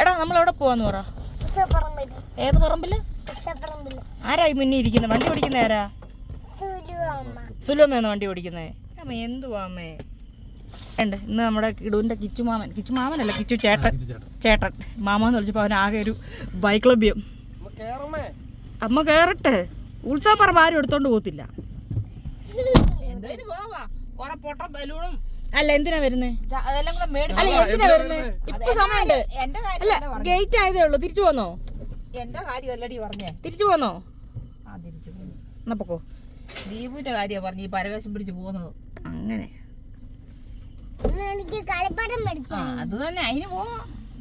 എടാ നമ്മൾ എവിടെ പോവാന്ന് പറ. ഏത് പറമ്പിൽ? ആരായി മുന്നേ ഇരിക്കുന്നത് വണ്ടി ഓടിക്കുന്ന ആരാ? സുലുവമ്മ. വണ്ടി ഓടിക്കുന്നത് അമ്മ എന്തുവാ അമ്മേ? ഉണ്ട് ഇന്ന് നമ്മുടെ കിടുവിന്റെ കിച്ചു മാമൻ. കിച്ചു മാമനല്ല കിച്ചു ചേട്ടൻ. ചേട്ടൻ. മാമ എന്ന് വിളിച്ചപ്പോൾ അവൻ ആകെ ഒരു ബൈക്ക് ലഭ്യം അമ്മ കയറട്ടെ ഉത്സവപ്പറമ്പ് ആരും എടുത്തോണ്ട് പോകത്തില്ല. അല്ല എന്തിനാ വരുന്നത് അല്ല എന്തിനാ വരുന്നേ? ഇപ്പൊ സമയമുണ്ട്. അല്ല ഗേറ്റ് ആയതേ ഉള്ളൂ. തിരിച്ചു പോന്നോ? എന്റെ കാര്യമല്ലടി പറഞ്ഞേ. തിരിച്ചു പോന്നോ? ആ തിരിച്ചു പോയി എന്നാ പൊക്കോ. ദീപുവിന്റെ കാര്യമാണ് പറഞ്ഞു ഈ പരവേശം പിടിച്ച് പോകുന്നത്. അങ്ങനെ. ഇന്ന് എനിക്ക് കളിപ്പാട്ടം മേടിച്ചു അത് തന്നെ അതിന് പോവാ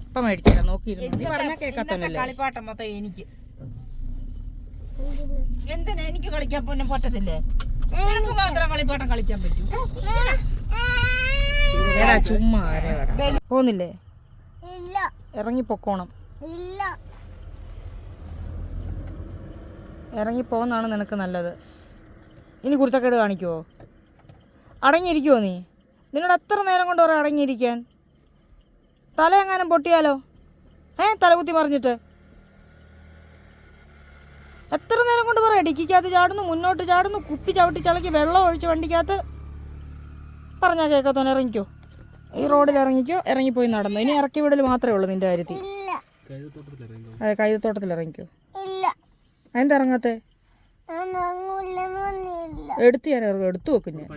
ഇപ്പൊ മേടിച്ചാ നോക്കിയിരുന്നു. കളിപ്പാട്ടം മൊത്തം എനിക്ക്. എന്തിനാ? എനിക്ക് കളിക്കാൻ പിന്നെ പറ്റത്തില്ലേ നിനക്ക് മാത്രം കളിപ്പാട്ടം കളിക്കാൻ പറ്റൂ. എടാ ചുമ്മാ പോന്നില്ലേ ഇല്ല ഇറങ്ങി പൊക്കോണം ഇല്ല. ഇറങ്ങി പോകുന്നതാണ് നിനക്ക് നല്ലത്. ഇനി കുരുത്തക്കേട് കാണിക്കുവോ? അടങ്ങിയിരിക്കുവോ നീ? നിന്നോട് എത്ര നേരം കൊണ്ട് പറയാം അടങ്ങിയിരിക്കാൻ? തല എങ്ങാനും പൊട്ടിയാലോ? ഏ തലകുത്തി മറിഞ്ഞിട്ട് എത്ര നേരം കൊണ്ട് പറയാം ഡിക്കിക്കകത്ത് ചാടുന്നു മുന്നോട്ട് ചാടുന്നു കുപ്പി ചവിട്ടി ചളക്കി വെള്ളം ഒഴിച്ച് വണ്ടിക്കകത്ത്. പറഞ്ഞാൽ കേൾക്കത്തോനെ ഇറങ്ങിക്കോ. ഈ റോഡിൽ ഇറങ്ങിക്കോ ഇറങ്ങിപ്പോയി നടന്നു. ഇനി ഇറക്കി വിടൽ മാത്രമേ ഉള്ളൂ നിന്റെ കാര്യത്തിൽ. അതെ കൈതത്തോട്ടത്തിൽ ഇറങ്ങിക്കോ. ഇറങ്ങാത്തെ? പറഞ്ഞില്ല. എടുത്ത് ഞാൻ ഇറങ്ങും. എടുത്തു വെക്കും ഞാൻ.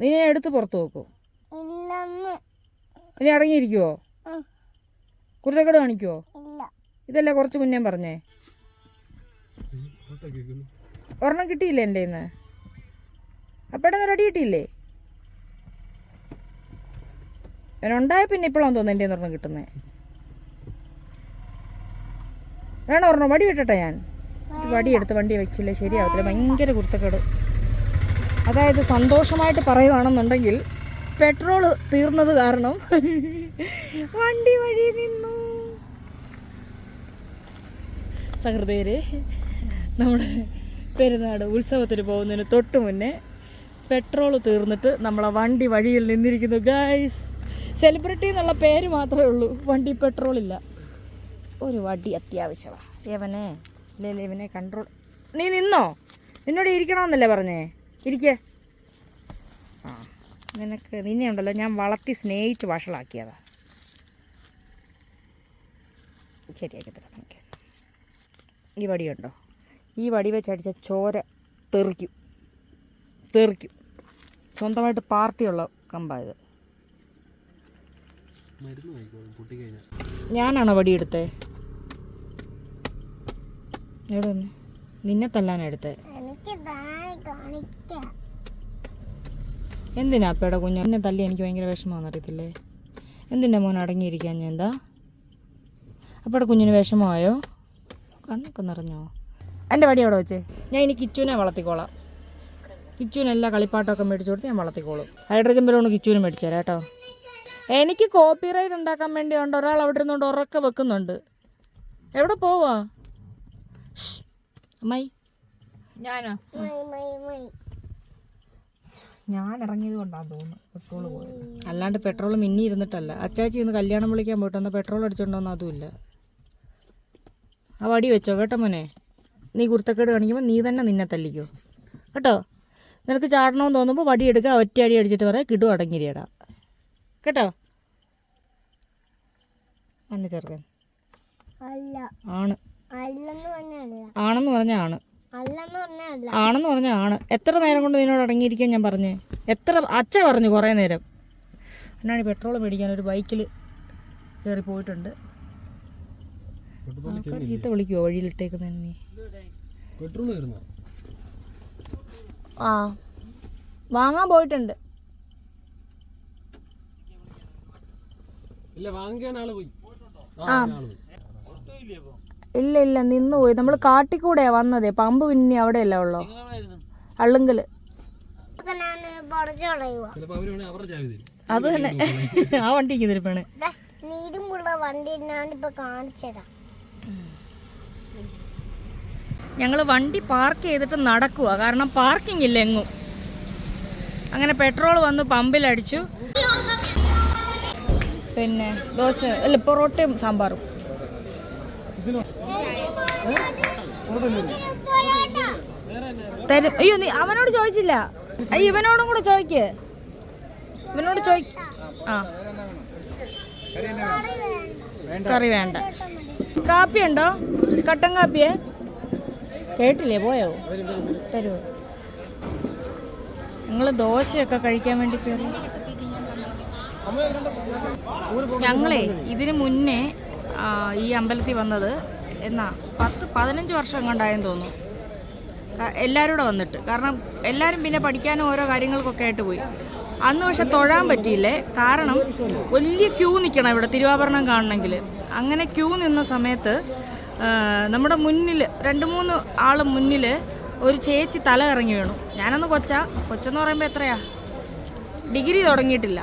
നീ ഞാൻ എടുത്ത് പുറത്ത് വെക്കും. ഇനി അടങ്ങിയിരിക്കുവോ ഉം. കുരുത്തക്കേട് കാണിക്കുവോ? ഇതല്ലേ കുറച്ച് മുന്നേ പറഞ്ഞേ. ഒരെണ്ണം കിട്ടിയില്ലേ എന്റെ ഇന്ന് അപ്പടെ റെഡി കിട്ടിയില്ലേ? ഉണ്ടായ പിന്നെ ഇപ്പോഴാണ് തോന്നുന്നു എന്റെ ഒരെണ്ണം കിട്ടുന്നത് വേണോ ഒരെണ്ണം വടി വിട്ടട്ടെ ഞാൻ. വടി എടുത്ത് വണ്ടി വെച്ചില്ലേ ശരിയാവത്തില്ല. ഭയങ്കര കുരുത്തക്കേട്. അതായത് സന്തോഷമായിട്ട് പറയുവാണെന്നുണ്ടെങ്കിൽ പെട്രോൾ തീർന്നത് കാരണം വണ്ടി വഴി നിന്നു. സഹൃദയരെ നമ്മുടെ പെരുന്നാട് ഉത്സവത്തിന് പോകുന്നതിന് തൊട്ട് മുന്നേ പെട്രോൾ തീർന്നിട്ട് നമ്മളെ വണ്ടി വഴിയിൽ നിന്നിരിക്കുന്നു. ഗായ്സ് സെലിബ്രിറ്റി എന്നുള്ള പേര് മാത്രമേ ഉള്ളൂ. വണ്ടി പെട്രോൾ ഇല്ല. ഒരു വടി അത്യാവശ്യമാണ് യവനെ ഇല്ലേ ഇവനെ കൺട്രോൾ നീ നിന്നോ? നിന്നോട് ഇരിക്കണമെന്നല്ലേ പറഞ്ഞേ? ഇരിക്കേ. ആ നിനക്ക് നിന്നെ ഉണ്ടല്ലോ. ഞാൻ വളർത്തി സ്നേഹിച്ച് വഷളാക്കിയതാ. ശരിയാക്കി തരാം. ഈ വടിയുണ്ടോ? ഈ വടി വെച്ചടിച്ച ചോര തെറിക്കും. തെറിക്കും. സ്വന്തമായിട്ട് പാർട്ടിയുള്ള കമ്പായത്. ഞാനാണോ വടി എടുത്തേ? എവിടെ നിന്നെ? തല്ലാൻ എടുത്തേ? എന്തിനാ അപ്പയുടെ കുഞ്ഞ? എന്നെ തല്ലി എനിക്ക് ഭയങ്കര വിഷമമാണെന്ന് അറിയത്തില്ലേ? എന്തിന്റെ മോൻ അടങ്ങിയിരിക്കാൻ ഞാൻ എന്താ? അപ്പയുടെ കുഞ്ഞിന് വിഷമമായോ? കണ്ണൊക്കെ നിറഞ്ഞോ? എന്റെ വടി അവിടെ വെച്ചേ. ഞാൻ ഇനി കിച്ചുവിനെ വളർത്തിക്കോളാം. കിച്ചുവിന് എല്ലാ കളിപ്പാട്ടമൊക്കെ മേടിച്ചു കൊടുത്ത് ഞാൻ വളർത്തിക്കോളും. ഹൈഡ്രജൻ ബലൂൺ കിച്ചുവിന് മേടിച്ചു തരാം കേട്ടോ. എനിക്ക് കോപ്പിറൈറ്റ് ഉണ്ടാക്കാൻ വേണ്ടി ഉണ്ട് ഒരാൾ അവിടെ ഇരുന്നുകൊണ്ട് ഉറക്കെ വെക്കുന്നുണ്ട്. എവിടെ പോവാ? ഞാനോ മൈ മൈ ഞാൻ ഇറങ്ങിയത് കൊണ്ടാന്ന് തോന്നുന്നു പെട്രോൾ പോയത്. അല്ലാണ്ട് പെട്രോൾ മിന്നി ഇരുന്നിട്ടല്ല. അച്ചാച്ചി ഇന്ന് കല്യാണം വിളിക്കാൻ പോയിട്ട് പെട്രോൾ അടിച്ചോണ്ടോന്ന് അതുമില്ല ആ വടി വെച്ചോ കേട്ടോ മോനെ. നീ കുരുത്തക്കേട് കാണിക്കുമ്പോൾ നീ തന്നെ നിന്നെ തല്ലിക്കോ. കേട്ടോ? നിനക്ക് ചാടണമെന്ന് തോന്നുമ്പോൾ വടി എടുക്കുക ഒറ്റ അടി അടിച്ചിട്ട് പറയാം കിടു അടങ്ങിരിയടാ. കേട്ടോ? എന്നെ ചെറുക്കൻ. അല്ല. ആണ്. ആണെന്ന് പറഞ്ഞ ആണ്. ആണെന്ന് പറഞ്ഞ ആണ്. എത്ര നേരം കൊണ്ട് നിന്നോട് അടങ്ങിയിരിക്കാൻ ഞാൻ പറഞ്ഞേ? എത്ര അച്ഛ പറഞ്ഞു കുറേ നേരം. എന്നാണ് പെട്രോൾ മേടിക്കാൻ ഒരു ബൈക്കിൽ കയറി പോയിട്ടുണ്ട് ആൾക്കാർ ചീത്ത വിളിക്കുമോ വഴിയിലിട്ടേക്കുന്നതിന് നീ? പെട്രോൾ തീർന്നോ ആ വാങ്ങാൻ പോയിട്ടുണ്ട്. ഇല്ല വാങ്ങിക്കാൻ ആൾ പോയി. ആ ഇല്ല ഇല്ല നിന്ന് പോയി. നമ്മൾ കാട്ടിക്കൂടെ വന്നതേ. പമ്പ് പിന്നെ അവിടെയല്ല ഉള്ളോ? അള്ളുങ്കൽ. അത് തന്നെ. ആ വണ്ടിക്ക് തിരിപ്പാണ് നീരും വണ്ടി ഞാനിപ്പോ കാണിച്ചുതരാം ഞങ്ങൾ വണ്ടി പാർക്ക് ചെയ്തിട്ട് നടക്കുക കാരണം പാർക്കിംഗ് ഇല്ല എങ്ങും. അങ്ങനെ പെട്രോൾ വന്ന് പമ്പിലടിച്ചു പിന്നെ ദോശ അല്ല പൊറോട്ടയും സാമ്പാറും. തരും. അയ്യോ നീ അവനോട് ചോദിച്ചില്ല. അയ്യ ഇവനോടും കൂടെ ചോദിക്ക്. ഇവനോട് ചോദിക്ക. ആ. കറി വേണ്ട. കാപ്പി ഉണ്ടോ? കട്ടൻ കാപ്പിയേ? കേട്ടില്ലേ? പോയോ? തരുമോ ഞങ്ങൾ ദോശയൊക്കെ കഴിക്കാൻ വേണ്ടി കയറി ഞങ്ങളെ ഇതിനു മുന്നേ ഈ അമ്പലത്തിൽ വന്നത് എന്നാ പത്ത് പതിനഞ്ച് വർഷം കൊണ്ടായെന്ന് തോന്നുന്നു. എല്ലാവരും കൂടെ വന്നിട്ട്. കാരണം എല്ലാവരും പിന്നെ പഠിക്കാനും ഓരോ കാര്യങ്ങൾക്കൊക്കെ ആയിട്ട് പോയി. അന്ന് പക്ഷെ തൊഴാൻ പറ്റിയില്ലേ? കാരണം വലിയ ക്യൂ നിൽക്കണം ഇവിടെ തിരുവാഭരണം കാണണമെങ്കിൽ അങ്ങനെ ക്യൂ നിന്ന സമയത്ത് നമ്മുടെ മുന്നിൽ രണ്ട് മൂന്ന് ആൾ മുന്നിൽ ഒരു ചേച്ചി തല ഇറങ്ങി വീണു. ഞാനന്ന് കൊച്ചാ. കൊച്ചെന്ന് പറയുമ്പോൾ എത്രയാ? ഡിഗ്രി തുടങ്ങിയിട്ടില്ല.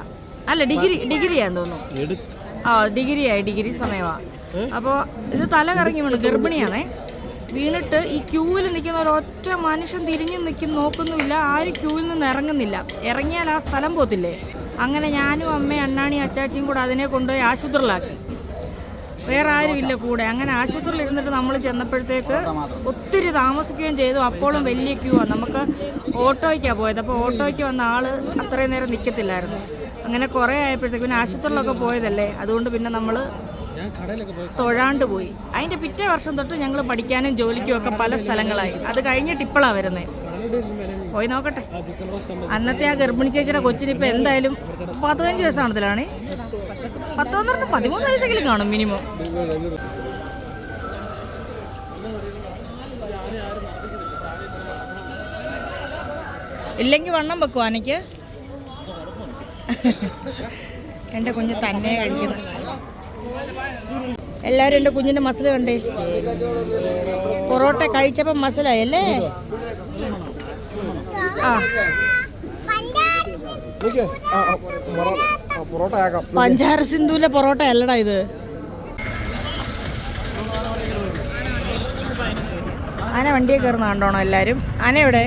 അല്ല ഡിഗ്രി ഡിഗ്രിയാന്ന് തോന്നുന്നു. ആ ഡിഗ്രിയായി. ഡിഗ്രി സമയമാണ് അപ്പോൾ ഇത് തല കറങ്ങി വീണു. ഗർഭിണിയാണേ. വീണിട്ട് ഈ ക്യൂവിൽ നിൽക്കുന്ന ഒരൊറ്റ മനുഷ്യൻ തിരിഞ്ഞു നിൽക്കും നോക്കുന്നുമില്ല. ആരും ക്യൂവിൽ നിന്ന് ഇറങ്ങുന്നില്ല. ഇറങ്ങിയാൽ ആ സ്ഥലം പോത്തില്ലേ? അങ്ങനെ ഞാനും അമ്മയും അണ്ണാണി അച്ചാച്ചിയും കൂടെ അതിനെ കൊണ്ടുപോയി ആശുപത്രിയിലാക്കി. വേറെ ആരും ഇല്ല കൂടെ. അങ്ങനെ ആശുപത്രിയിൽ ഇരുന്നിട്ട് നമ്മൾ ചെന്നപ്പോഴത്തേക്ക് ഒത്തിരി താമസിക്കുകയും ചെയ്തു. അപ്പോഴും വലിയ ക്യൂ ആണ് നമുക്ക് ഓട്ടോയ്ക്കാണ് പോയത്. അപ്പോൾ ഓട്ടോയ്ക്ക് വന്ന ആൾ അത്രയും നേരം നിൽക്കത്തില്ലായിരുന്നു അങ്ങനെ കുറേ ആയപ്പോഴത്തേക്ക് പിന്നെ ആശുപത്രിയിലൊക്കെ പോയതല്ലേ. അതുകൊണ്ട് പിന്നെ നമ്മൾ തൊഴാണ്ട് പോയി. അതിന്റെ പിറ്റേ വർഷം തൊട്ട് ഞങ്ങൾ പഠിക്കാനും ജോലിക്കും ഒക്കെ പല സ്ഥലങ്ങളായി. അത് കഴിഞ്ഞിട്ട് ഇപ്പോഴാണ് വരുന്നത് പോയി നോക്കട്ടെ. അന്നത്തെ ആ ഗർഭിണി ചേച്ചിയുടെ കൊച്ചിന് ഇപ്പം എന്തായാലും പതിനഞ്ച് വയസ്സാണതിലാണ്. പത്തൊന്നര പതിമൂന്ന് വയസ്സെങ്കിലും കാണും മിനിമം ഇല്ലെങ്കിൽ വണ്ണം വെക്കും ആനയ്ക്ക്. എന്റെ കുഞ്ഞ് തന്നെ കഴിക്കുന്നു. എല്ലാവരും എന്റെ കുഞ്ഞിന്റെ മസിൽ കണ്ടേ. പൊറോട്ട കഴിച്ചപ്പോൾ മസിലായി അല്ലേ ആ. ആക്കാം പഞ്ചാര സിന്ധുവിലെ പൊറോട്ട അല്ലടാ ഇത്. ആന വണ്ടിയെ കയറുന്ന കണ്ടോണോ എല്ലാരും? ആന എവിടെ?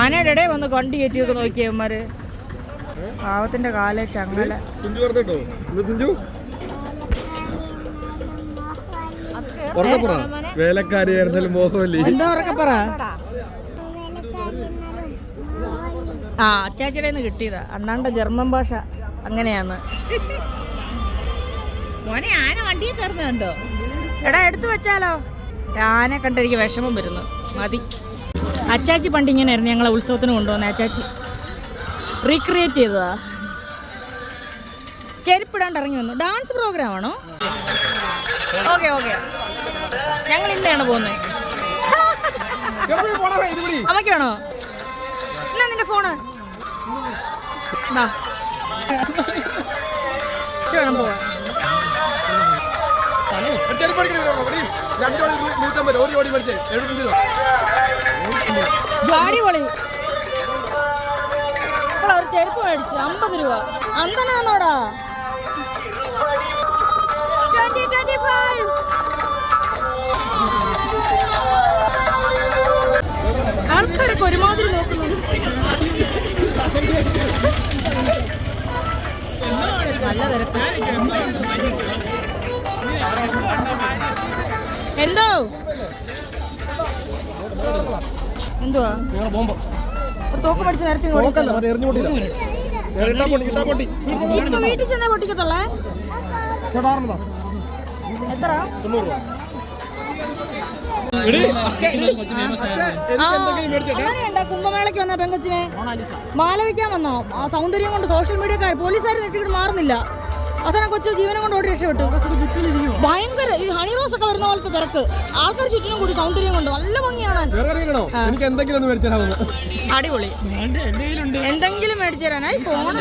ആനയുടെ ഇടയിൽ വന്ന് വണ്ടി കയറ്റിയൊക്കെ നോക്കിയവന്മാര് പാവത്തിന്റെ കാല ചങ്ങല. വേലക്കാരിയായിരുന്നാലും മോഹമല്ലേ എന്താ ഉറക്കെ പറ. ആ അച്ചാച്ചിയുടെ നിന്ന് കിട്ടിയതാ. അണ്ണാണ്ട ജർമ്മൻ ഭാഷ അങ്ങനെയാന്ന് മോനെ ആന വണ്ടിയിൽ കയറുന്നുണ്ടോ എടാ എടുത്തു വെച്ചാലോ? ആന കണ്ടെനിക്ക് വിഷമം വരുന്നു. മതി. അച്ചാച്ചി പണ്ട് ഇങ്ങനെയായിരുന്നു ഞങ്ങളെ ഉത്സവത്തിന് കൊണ്ടുവന്ന. അച്ചാച്ചി റീക്രിയേറ്റ് ചെയ്തതാ. ചെരുപ്പിടാണ്ട് ഇറങ്ങി വന്നു. ഡാൻസ് പ്രോഗ്രാം ആണോ? ഓക്കെ ഓക്കെ ഞങ്ങൾ ഇന്നാണ് പോകുന്നത് അമ്മയ്ക്കാണോ എന്നാ നിന്റെ ഫോണ്. വേണം പോവാൻ. ഇപ്പോൾ ചെരുപ്പ് മേടിച്ചു. അമ്പത് രൂപ. അന്തനാന്നോടാ ട്വന്റി ട്വന്റി ഫൈവ്. ആൾക്കാരൊക്കെ ഒരുമാതിരി നോക്കുന്നുണ്ട് തിരക്ക് എന്തോ? എന്തുവാ? ബോംബ് തോക്ക് പഠിച്ച നേരത്തെ വീട്ടിൽ ചെന്നാ പൊട്ടിക്കത്തുള്ളേ? എത്ര തൊണ്ണൂറ് രൂപ. അങ്ങനെയുണ്ടോ. കുംഭമേളയ്ക്ക് വന്ന പെങ്കൊച്ചിനെ മാലവിക്കാൻ വന്നോ? ആ സൗന്ദര്യം കൊണ്ട് സോഷ്യൽ മീഡിയ പോലീസുകാർ നെറ്റിട്ട് മാറുന്നില്ല. അവസാനം കൊച്ചു ജീവനം കൊണ്ട് ഓടി രക്ഷപ്പെട്ടു. ഭയങ്കര ഈ ഹണി റോസ് ഒക്കെ വരുന്ന പോലത്തെ തിരക്ക്. ആൾക്കാർ ചുറ്റിനും കൂടി സൗന്ദര്യം കൊണ്ട്. നല്ല ഭംഗിയാണ് വേറെ എനിക്ക് എന്തെങ്കിലും ഒന്ന് മേടിച്ചാലാവുന്നു അടിപൊളി. എന്തെങ്കിലും മേടിച്ചു തരാനായി ഫോൺ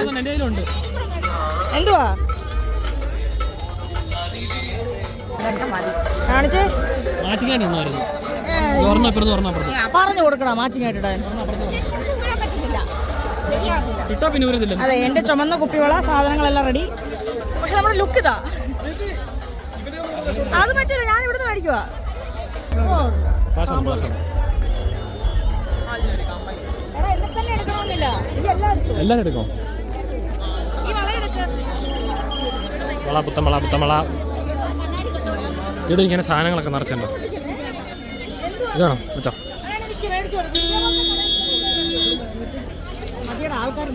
എന്തുവാ? കാണിച്ചേ? പറഞ്ഞു കൊടുക്കണം മാച്ചിങ് ആയിട്ട് അതെ എന്റെ ചുമന്ന കുപ്പിവള സാധനങ്ങളെല്ലാം റെഡി പക്ഷെ നമ്മുടെ ലുക്ക് ഇതാ. അത് പറ്റില്ല ഞാൻ ഇവിടുന്ന് മേടിക്കുക ഫാഷൻ ഫാഷൻ എടാ എന്നെ തന്നെ എടുക്കണമെന്നില്ല. ഈ എല്ലാം എടുത്തു? എല്ലാവരും എടുക്കാം? ഈ വള വള പുത്തമള പുത്തമള ഇവിടെ ഇങ്ങനെ സാധനങ്ങളൊക്കെ നിറച്ചുണ്ടോ ഇതാണോ?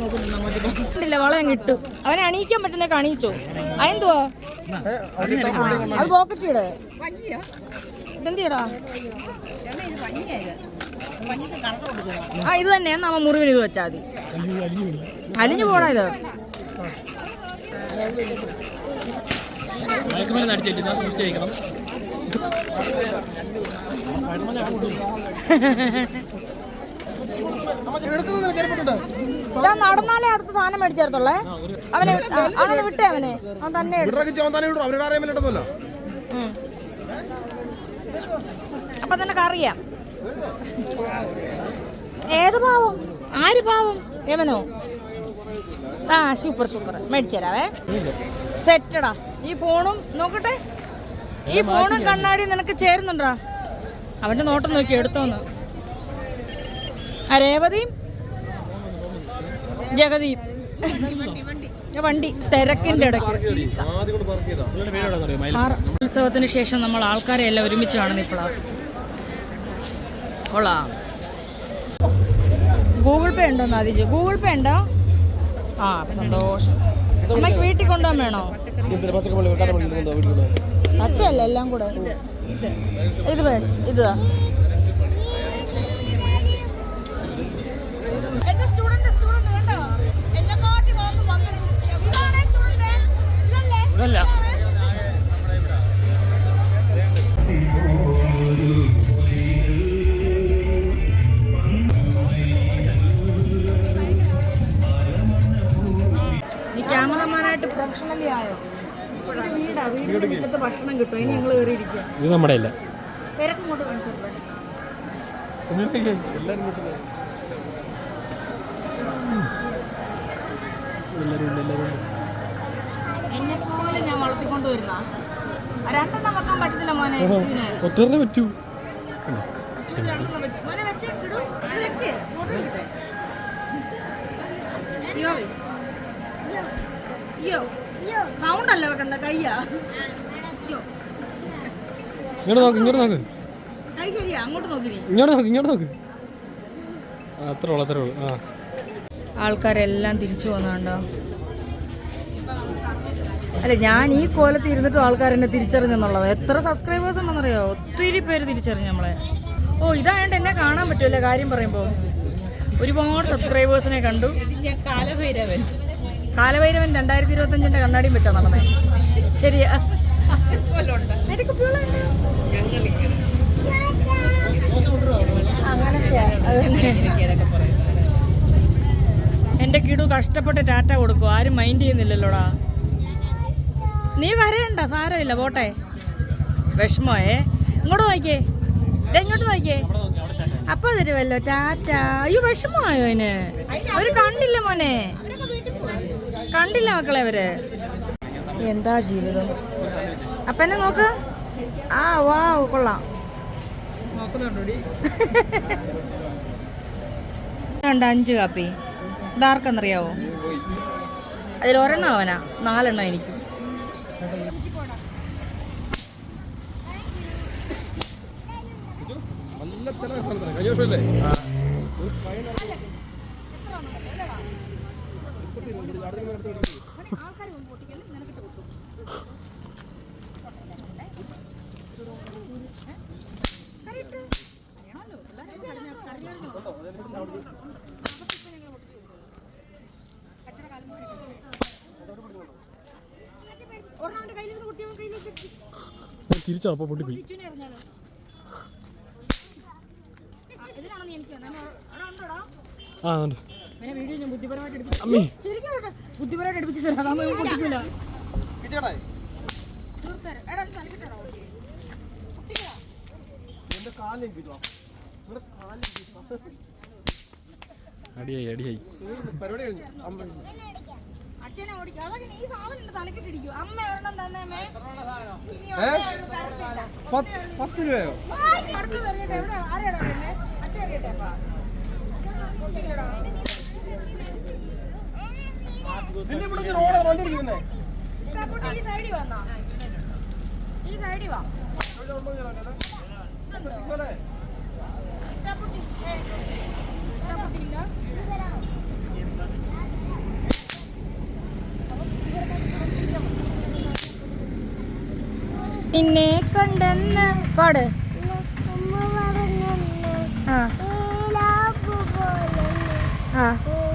നോക്കുന്നില്ല വളം കിട്ടും. അവനെ അണിയിക്കാൻ പറ്റുന്നൊക്കെ അണിയിച്ചോ? അതെന്തുവാ അത് പോക്കറ്റിയുടെ ഇതെന്തിയടാ? ആ ഇത് തന്നെ. നമ്മ മുറിവിന് ഇത് വെച്ചാൽ മതി. അലിഞ്ഞു പോണ ഇത്? മയക്കുമരുന്ന് അടിച്ചിട്ട് ഞാൻ സൂക്ഷിച്ച് കഴിക്കണം ഞാൻ നടന്നാലേ അടുത്ത സാധനം മേടിച്ചേർത്തുള്ളേ. അവനെ അവനെ വിട്ടേ അവനെ. അവൻ തന്നെ. അപ്പൊ നിനക്ക് അറിയാം. ഏത് പാവം? ആര് പാവം? എവനോ ആ സൂപ്പർ സൂപ്പർ. മേടിച്ചരാവേ സെറ്റടാ ഈ ഫോണും നോക്കട്ടെ? ഈ ഫോണും കണ്ണാടി നിനക്ക് ചേരുന്നുണ്ടാ? അവന്റെ നോട്ടം നോക്കി എടുത്തോന്ന്. ആ രേവതിയും ജഗതിയും വണ്ടി. തിരക്കിന്റെ ഇടയ്ക്ക്. ഉത്സവത്തിന് ശേഷം നമ്മൾ ആൾക്കാരെ എല്ലാം ഒരുമിച്ച് കാണുന്ന ഇപ്പോഴാണ് കൊള്ളാം. ഗൂഗിൾ പേ ഉണ്ടോ നാദിജി ഗൂഗിൾ പേ ഉണ്ടോ? ആ സന്തോഷം. അമ്മയ്ക്ക് വീട്ടിൽ കൊണ്ടുപോകാൻ വേണോ? അച്ഛയല്ല എല്ലാം കൂടെ? ഇത് മേടിച്ച് ഇതാ എന്റെ ഇത് നമ്മുടെ ഇല്ല. ഒറ്ററിനെ പറ്റൂ. ചുറ്റിന് രണ്ടെണ്ണം സൗണ്ട് അല്ല വെക്കണ്ട കയ്യാ. ഇങ്ങോട്ട് നോക്ക് ഇങ്ങോട്ട് നോക്ക്. കൈ ശരിയാ അങ്ങോട്ട് നോക്കി ഇങ്ങോട്ട് നോക്ക് ഇങ്ങോട്ട് നോക്ക്. അത്രേ ഉള്ളൂ അത്രേ ഉള്ളൂ. ആ. ആൾക്കാരെല്ലാം തിരിച്ചു വന്നാണ്ടോ? അല്ല ഞാൻ ഈ കോലത്തിൽ ഇരുന്നിട്ടും ആൾക്കാർ എന്നെ തിരിച്ചറിഞ്ഞെന്നുള്ളത്. എത്ര സബ്സ്ക്രൈബേഴ്സ് ഉണ്ടെന്നറിയോ? ഒത്തിരി പേര് തിരിച്ചറിഞ്ഞു നമ്മളെ. ഓ ഇതായോണ്ട് എന്നെ കാണാൻ പറ്റുമല്ലേ കാര്യം പറയുമ്പോൾ ഒരുപാട് സബ്സ്ക്രൈബേഴ്സിനെ കണ്ടു. കാലഭൈരവൻ. കാലഭൈരവൻ രണ്ടായിരത്തി ഇരുപത്തഞ്ചിന്റെ കണ്ണാടിയും വെച്ചാ നടന്നേ. ശരിയാ. എന്റെ കിടു കഷ്ടപ്പെട്ട് ടാറ്റ കൊടുക്കും ആരും മൈൻഡ് ചെയ്യുന്നില്ലല്ലോടാ. നീ വരേണ്ട സാരമില്ല പോട്ടെ. വിഷമോയേ ഇങ്ങോട്ട് വായിക്കേ ഇങ്ങോട്ട് വായിക്കേ അപ്പൊ തരുമല്ലോ ടാറ്റ. അയ്യോ വിഷമമായോ അതിന്? അവർ കണ്ടില്ല മോനെ. കണ്ടില്ല മക്കളെ അവർ എന്താ ജീവിതം? അപ്പൊ എന്നെ നോക്ക്. ആ വാ കൊള്ളാം. ഉണ്ട് അഞ്ച് കാപ്പി. ഇതാർക്കെന്നറിയാവോ അതിൽ ഒരെണ്ണം അവനാ. നാലെണ്ണം എനിക്ക്. നല്ല തിരിച്ചോ അപ്പോൾ പൊട്ടിപ്പോയി ആ ഉണ്ട്. ബുദ്ധിപരമായിട്ട് എടുപ്പിച്ചു അമ്മേ. ശരിക്കും കേട്ടോ, ബുദ്ധിപരമായിട്ട് എടുപ്പിച്ചു തരാം. അതാകുമ്പോ ഇവൻ പൊട്ടിക്കില്ല തീർത്തരാം. എടാ, ഇത് കാലിലേക്ക് കിട്ടുവാ അടിയായി അടിയായി. പരിപാടി കഴിഞ്ഞു? അമ്മ. അച്ഛനെ ഓടിക്കും. അതൊക്കെ ഈ സാധനം എന്റെ തലക്കിട്ടിരിക്കും അമ്മ ഒരെണ്ണം തന്നേമേ ഇനി? ഒരെണ്ണം തരത്തില്ല. പത്ത് രൂപയോ? അടുത്ത് വരട്ടെ എവിടെ വരുന്നേ? അച്ഛൻ അറിയട്ടെ അപ്പാ. പൊട്ടിക്കടാ. നിന്റെ ഇവിടെ റോഡ് വണ്ടി ഇരിക്കുന്നേ ഈ സൈഡിൽ വന്നാ? ഈ സൈഡിൽ വാ. നിന്നെ കണ്ടെന്ന് പാട്. ആ. 嗯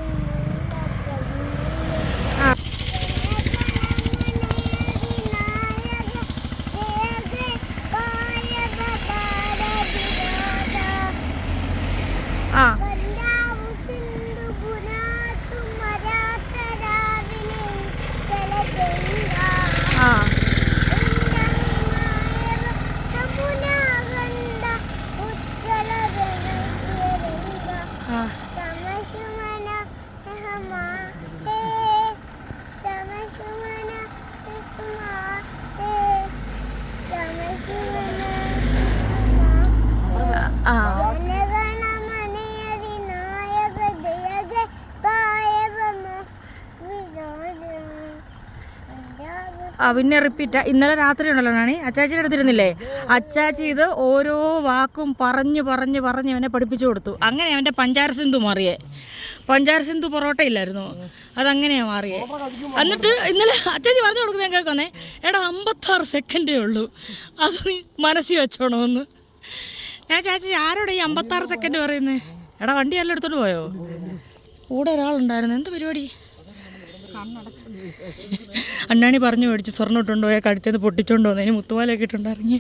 പിന്നെ റിപ്പീറ്റ് ഇന്നലെ രാത്രി ഉണ്ടല്ലോ നാണി. അച്ചാച്ചിയുടെ അടുത്തിരുന്നില്ലേ? അച്ചാച്ചി ഇത് ഓരോ വാക്കും പറഞ്ഞു പറഞ്ഞു പറഞ്ഞ് അവനെ പഠിപ്പിച്ചു കൊടുത്തു. അങ്ങനെ അവന്റെ പഞ്ചാര സിന്ധു മാറിയേ. പഞ്ചാര സിന്ധു പൊറോട്ട ഇല്ലായിരുന്നു. അതങ്ങനെയാണ് മാറിയേ. എന്നിട്ട് ഇന്നലെ അച്ചാച്ചി പറഞ്ഞു കൊടുക്കുന്നത് ഞാൻ കേൾക്കുന്നേ? എടാ അമ്പത്താറ് സെക്കൻഡേ ഉള്ളൂ. അത് നീ മനസ്സിൽ വെച്ചോണമെന്ന് ഞാൻ ചാച്ചി ആരോടെ ഈ അമ്പത്താറ് സെക്കൻഡ് പറയുന്നത് എടാ വണ്ടി എല്ലാം എടുത്തോണ്ട് പോയോ? കൂടെ ഒരാളുണ്ടായിരുന്നു. എന്ത് പരിപാടി? അണ്ണാണി പറഞ്ഞു മേടിച്ച് സ്വർണം ഇട്ടുണ്ടോ കഴുത്തേന്ന് പൊട്ടിച്ചോണ്ടോന്ന് അതിന് മുത്തുവാലൊക്കെ ഇട്ടുണ്ടായിരുന്നേ